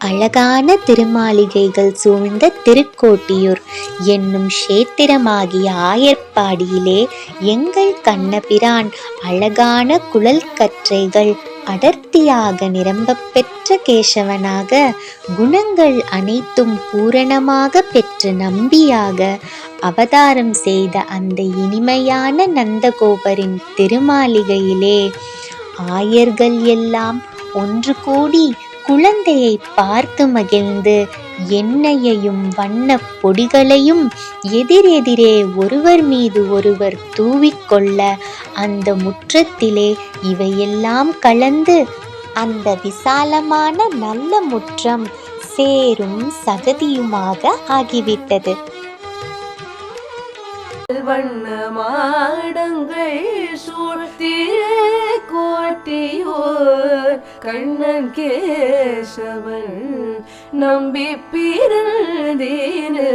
அழகான திருமாளிகைகள் சூழ்ந்த திருக்கோட்டியூர் என்னும் க்ஷேத்திரமாகிய ஆயர்பாடியிலே எங்கள் கண்ணபிரான் அழகான குழல் கற்றைகள் அடர்த்தியாக நிரம்ப பெற்ற கேசவனாக குணங்கள் அனைத்தும் பூரணமாக பெற்ற நம்பியாக அவதாரம் செய்த அந்த இனிமையான நந்தகோபரின் திருமாளிகையிலே ஆயர்கள் எல்லாம் ஒன்று கூடி குழந்தையை பார்த்து மகிழ்ந்து எண்ணெயையும் வண்ணப் பொடிகளையும் எதிரெதிரே ஒருவர் மீது ஒருவர் தூவிக்கொள்ள அந்த முற்றத்திலே இவையெல்லாம் கலந்து அந்த விசாலமான நல்ல முற்றம் சேரும் சகதியுமாக ஆகிவிட்டது. வண்ண கண்ணன் கேசவன் நம்பி பிறந்தேனில்